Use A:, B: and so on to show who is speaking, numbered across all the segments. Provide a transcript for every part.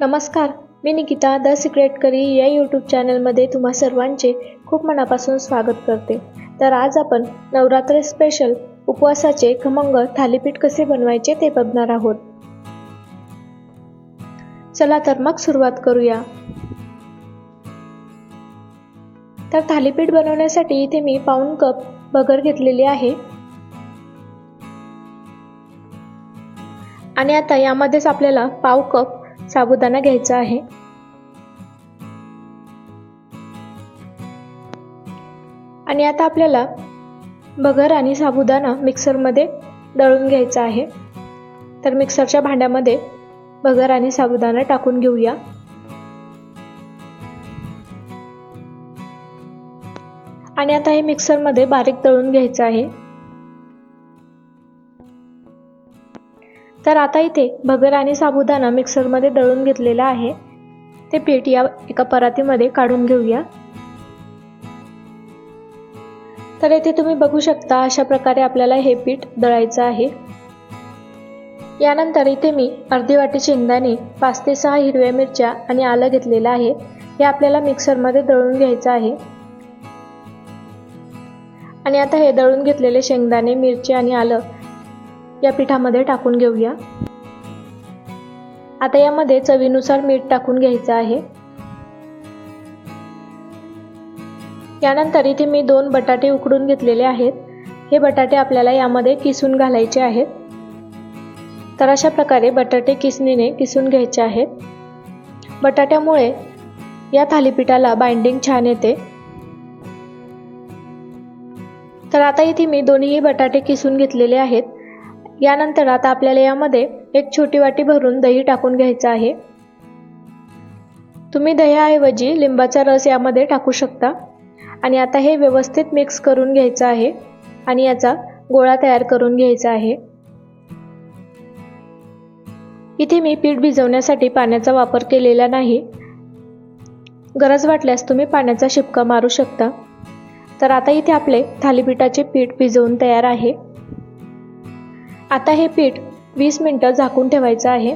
A: नमस्कार मी Nikita the secret curry या यूट्यूब चॅनलमध्ये तुम्हा सर्वांचे खूप मनापासून स्वागत करते. तर आज आपण नवरात्र स्पेशल उपवासाचे खमंग थालीपीठ कसे बनवायचे ते बघणार आहोत. चला तर मग सुरुवात करूया. तर थालीपीठ बनवण्यासाठी इथे मी पाऊण कप बगर घेतलेली आहे. आणि आता यामध्येच आपल्याला पाव कप साबुदाणा घ्यायचा आहे. आणि आता आपल्याला बगर आणि साबुदाणा मिक्सरमध्ये दळून घ्यायचा आहे. तर मिक्सरच्या भांड्यामध्ये बगर आणि साबुदाणा टाकून घेऊया. आणि आता हे मिक्सरमध्ये बारीक दळून घ्यायचं आहे. तर आता इथे भगर आणि साबुदाणा मिक्सरमध्ये दळून घेतलेला आहे. ते पीठ या एका परातीमध्ये काढून घेऊया. तर येथे तुम्ही बघू शकता अशा प्रकारे आपल्याला हे पीठ दळायचं आहे. यानंतर इथे मी अर्धी वाटी शेंगदाणे पाच ते सहा हिरव्या मिरच्या आणि आलं घेतलेलं आहे. हे आपल्याला मिक्सरमध्ये दळून घ्यायचं आहे. आणि आता हे दळून घेतलेले शेंगदाणे मिरची आणि आलं या पिठामध्ये टाकून घेऊया. आता यामध्ये चवीनुसार मीठ टाकून घ्यायचं आहे. यानंतर इथे मी दोन बटाटे उकडून घेतलेले आहेत. हे बटाटे आपल्याला यामध्ये किसून घालायचे आहेत. तर अशा प्रकारे बटाटे किसणीने किसून घ्यायचे आहेत. बटाट्यामुळे या थालीपीठाला बाइंडिंग छान येते. तर आता इथे मी दोन्ही बटाटे किसून घेतलेले आहेत. यानंतर आता आपल्याला यामध्ये एक छोटी वाटी भरून दही टाकून घ्यायचं आहे. तुम्ही दह्याऐवजी लिंबाचा रस यामध्ये टाकू शकता. आणि आता हे व्यवस्थित मिक्स करून घ्यायचं आहे. आणि याचा गोळा तयार करून घ्यायचा आहे. इथे मी पीठ भिजवण्यासाठी पाण्याचा वापर केलेला नाही. गरज वाटल्यास तुम्ही पाण्याचा शिपका मारू शकता. तर आता इथे आपले थालीपीठाचे पीठ भिजवून तयार आहे. आता हे पीठ वीस मिनटं झाकून ठेवायचं आहे.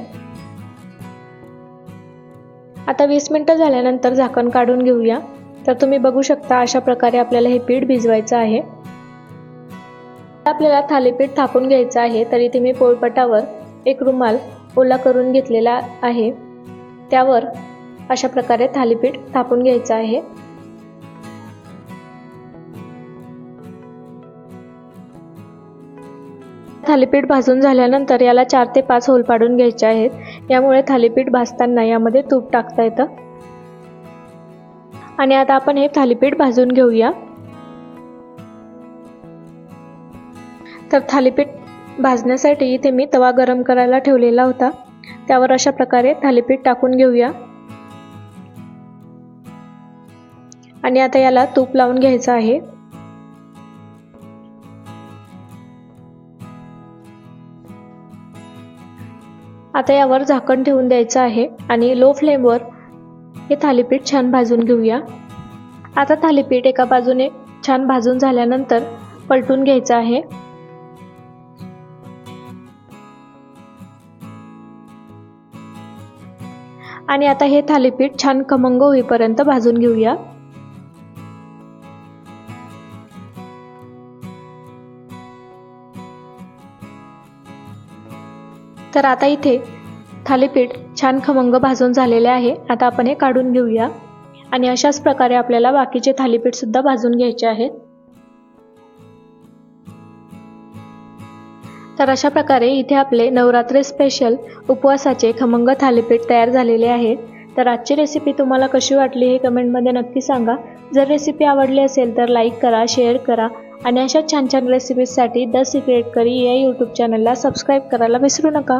A: आता वीस मिनटं झाल्यानंतर झाकण काढून घेऊया. तर तुम्ही बघू शकता अशा प्रकारे आपल्याला हे पीठ भिजवायचं आहे. आपल्याला थालीपीठ थापून घ्यायचं आहे. तर इथे मी पोळपटावर एक रुमाल ओला करून घेतलेला आहे. त्यावर अशा प्रकारे थालीपीठ थापून घ्यायचं आहे. थालीपीठ भाजून झाल्यानंतर याला चार ते पाच होल पाडून घ्यायचे आहेत. यामुळे थालीपीठ भाजताना यामध्ये तूप टाकता येतं. आणि आता आपण हे थालीपीठ भाजून घेऊया. तर थालीपीठ भाजण्यासाठी इथे मी तवा गरम करायला ठेवलेला होता. त्यावर अशा प्रकारे थालीपीठ टाकून घेऊया. आणि आता याला तूप लावून घ्यायचं आहे. आता यावर झाकण ठेवून द्यायचं आहे आणि लो फ्लेमवर हे थालीपीठ छान भाजून घेऊया. आता थालीपीठ एका बाजूने छान भाजून झाल्यानंतर पलटून घ्यायचं आहे. आणि आता हे थालीपीठ छान खमंग होईपर्यंत भाजून घेऊया. तर आता इथे थालीपीठ छान खमंग भाजून झालेले आहे. आता आपण हे काढून घेऊया. आणि अशाच प्रकारे आपल्याला बाकीचे थालीपीठसुद्धा भाजून घ्यायचे आहेत. तर अशा प्रकारे इथे आपले नवरात्री स्पेशल उपवासाचे खमंग थालीपीठ तयार झालेले आहे. तर आजची रेसिपी तुम्हाला कशी वाटली हे कमेंटमध्ये नक्की सांगा. जर रेसिपी आवडली असेल तर लाईक करा शेअर करा. आणि अशा छान छान रेसिपीजसाठी द सिक्रेट करी या यूट्यूब चॅनलला सबस्क्राईब करायला विसरू नका.